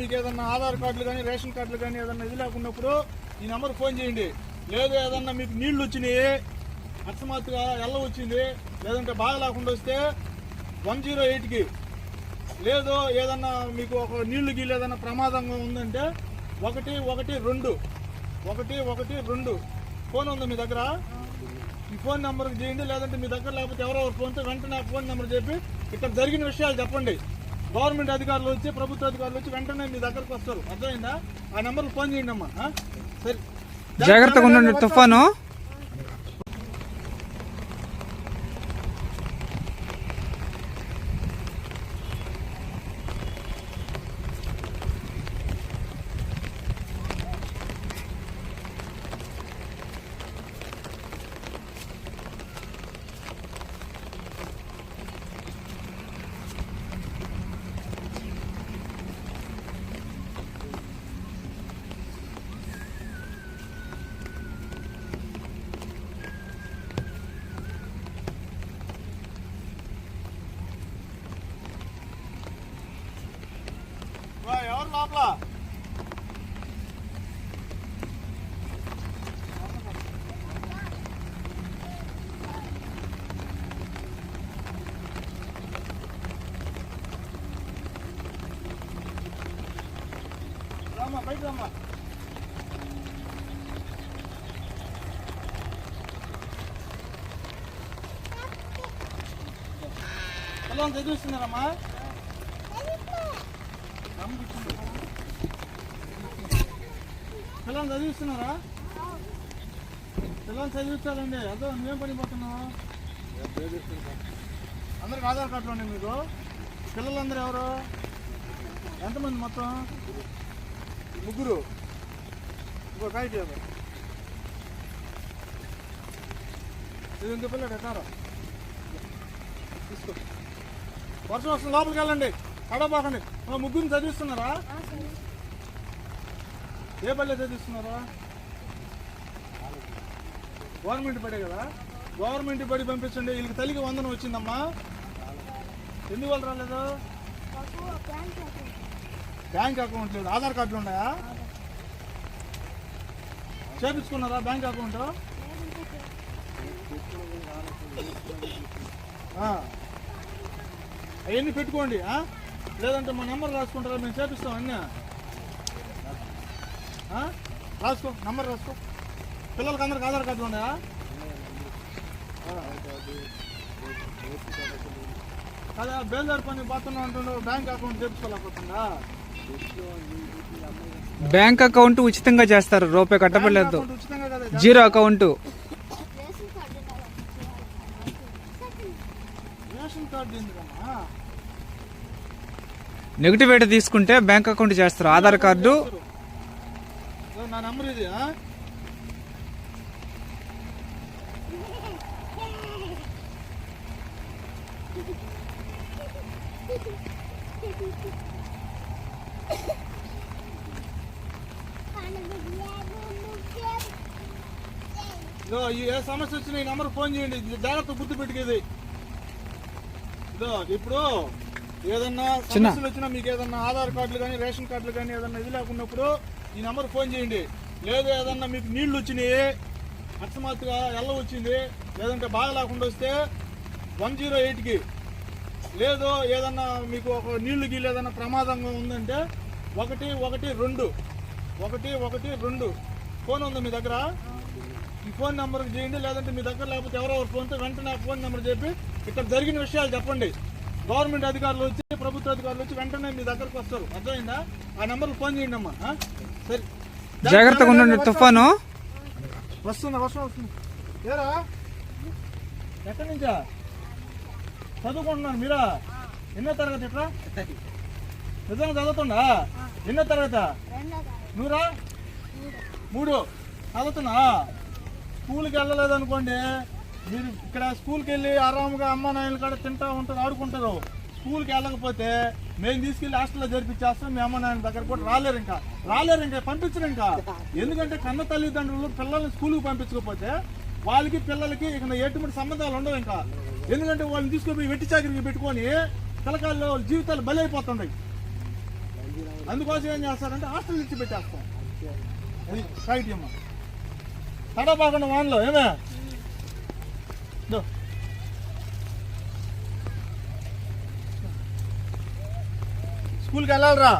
మీకు ఏదన్నా ఆధార్ కార్డులు కానీ రేషన్ కార్డులు కానీ ఏదన్నా ఇది లేకున్నప్పుడు ఈ నెంబర్ ఫోన్ చేయండి. లేదు ఏదన్నా మీకు నీళ్ళు వచ్చినాయి అకస్మాత్తుగా ఎల్ల వచ్చింది లేదంటే బాగా లేకుండా వస్తే వన్ జీరో ఎయిట్కి. లేదు ఏదన్నా మీకు ఒక నీళ్ళు గీళ్ళు ఏదన్నా ప్రమాదంగా ఉందంటే ఒకటి ఒకటి రెండు. ఒకటి ఒకటి రెండు. ఫోన్ ఉంది మీ దగ్గర? ఈ ఫోన్ నెంబర్కి చేయండి లేదంటే మీ దగ్గర లేకపోతే ఎవరో ఫోన్తో వెంటనే ఆ ఫోన్ నెంబర్ చెప్పి ఇక్కడ జరిగిన విషయాలు చెప్పండి. గవర్నమెంట్ అధికారులు వచ్చి ప్రభుత్వ అధికారులు వచ్చి వెంటనే మీ దగ్గరకు వస్తారు. అర్థమైందా? ఆ నెంబర్కి ఫోన్ చేయండి అమ్మా? సరే. జాగ్రత్తగా ఉండండి. తుఫాను. రామ్మా బయట హలో చదివిస్తున్నారమ్మా పిల్లలు చదివిస్తున్నారా పిల్లలు చదివించాలండి అదో నువ్వేం పడిపోతున్నావు అందరికి ఆధార్ కార్డులు ఉన్నాయి మీకు. పిల్లలందరూ ఎవరు? ఎంతమంది మొత్తం? ముగ్గురు. ఇంకో కాగితం ఇవ్వండి. ఇది ఇంకో పిల్లడు ఎట్టారా తీసుకో. వర్షం వస్తుంది లోపలికి వెళ్ళండి. కడబాకండి ముగ్గురిని చదివిస్తున్నారా? ఏ పల్లె చదివిస్తున్నారా? గవర్నమెంట్ పడే కదా. గవర్నమెంట్ పడి పంపించండి. వీళ్ళకి తల్లికి వందనం వచ్చిందమ్మా. ఎందువల్ల రాలేదు? బ్యాంక్ అకౌంట్ లేదు. ఆధార్ కార్డులు ఉన్నాయా? చేపించుకున్నారా బ్యాంక్ అకౌంట్? అవన్నీ పెట్టుకోండి లేదంటే మా నెంబర్ రాసుకుంటారా? మేము చేపిస్తాం అన్నీ. రాసుకో నంబర్ రాసుకో. పిల్లలకి అందరికి ఆధార్ కార్డులు ఉన్నాయా? కదా బేల్దారి పని పోతున్నా అంటున్నావు బ్యాంక్ అకౌంట్ తెచ్చుకోలేకపోతుందా బ్యాంక్ అకౌంట్ ఉచితంగా చేస్తారు. రూపాయి కదా జీరో అకౌంట్. నెగిటివ్ అయితే తీసుకుంటే బ్యాంక్ అకౌంట్ చేస్తారు. ఆధార్ కార్డు. నా నంబర్ ఇది ఏ సమస్య వచ్చినా ఈ నంబర్ ఫోన్ చేయండి. జాగ్రత్త గుర్తు పెట్టుకేది. ఇదో ఇప్పుడు ఏదన్నా సమస్యలు వచ్చినా మీకు ఏదన్నా ఆధార్ కార్డులు కానీ రేషన్ కార్డులు కానీ ఏదన్నా ఇది లేకున్నప్పుడు ఈ నంబర్ ఫోన్ చేయండి. లేదు ఏదన్నా మీకు నీళ్ళు వచ్చినాయి అకస్మాత్తుగా ఎల్ల వచ్చింది లేదంటే బాగా లేకుండా వస్తే వన్ జీరో ఎయిట్కి లేదు ఏదన్నా మీకు ఒక నీళ్ళు గీళ్ళు ఏదన్నా ప్రమాదంగా ఉందంటే ఒకటి ఒకటి రెండు. ఒకటి ఒకటి రెండు. ఫోన్ ఉంది మీ దగ్గర? ఈ ఫోన్ నెంబర్కి చేయండి లేదంటే మీ దగ్గర లేకపోతే ఎవరో ఒకరు ఫోన్తో వెంటనే ఆ ఫోన్ నెంబర్ చెప్పి ఇక్కడ జరిగిన విషయాలు చెప్పండి. గవర్నమెంట్ అధికారులు వచ్చి ప్రభుత్వ అధికారులు వచ్చి వెంటనే మీ దగ్గరకు వస్తారు. అర్థమైందా? ఆ నెంబర్కి ఫోన్ చేయండి అమ్మా? సరే. జాగ్రత్తగా ఉండండి తుఫాను. వస్తుంది వర్షం వస్తుంది? ఏరా? ఎక్కడి నుంచా? చదువుకుంటున్నాను మీరా? ఎన్నో తరగతి ఎట్లా నిజంగా చదువుతుండా ఎన్నో తరగతి? నువ్వురా మూడు. చదువుతున్నా? స్కూల్కి వెళ్ళలేదు అనుకోండి మీరు ఇక్కడ స్కూల్కి వెళ్ళి ఆరాముగా అమ్మ నాయనల కాడ తింటా ఉంటారు ఆడుకుంటారు. స్కూల్కి వెళ్ళకపోతే మేము తీసుకెళ్ళి హాస్టల్లో జరిపించేస్తాం మీ అమ్మ నాయన దగ్గర కూడా రాలేరు ఇంకా. రాలేరు ఇంకా పంపించరు ఇంకా. ఎందుకంటే కన్న తల్లిదండ్రులు పిల్లల్ని స్కూల్కి పంపించకపోతే వాళ్ళకి పిల్లలకి ఇక ఎటువంటి సంబంధాలు ఉండవు ఇంకా. ఎందుకంటే వాళ్ళని తీసుకుపోయి వెట్టి చాకరికి పెట్టుకొని పిల్లకాయలు వాళ్ళ జీవితాలు బలైపోతుంటాయి అందుకోసం ఏం చేస్తారంటే హాస్టల్ ఇచ్చి పెట్టేస్తాం. అది రైట్ అమ్మా తడబాకుండా వాన్లో ఏమే? స్కూల్కి వెళ్ళాలరా.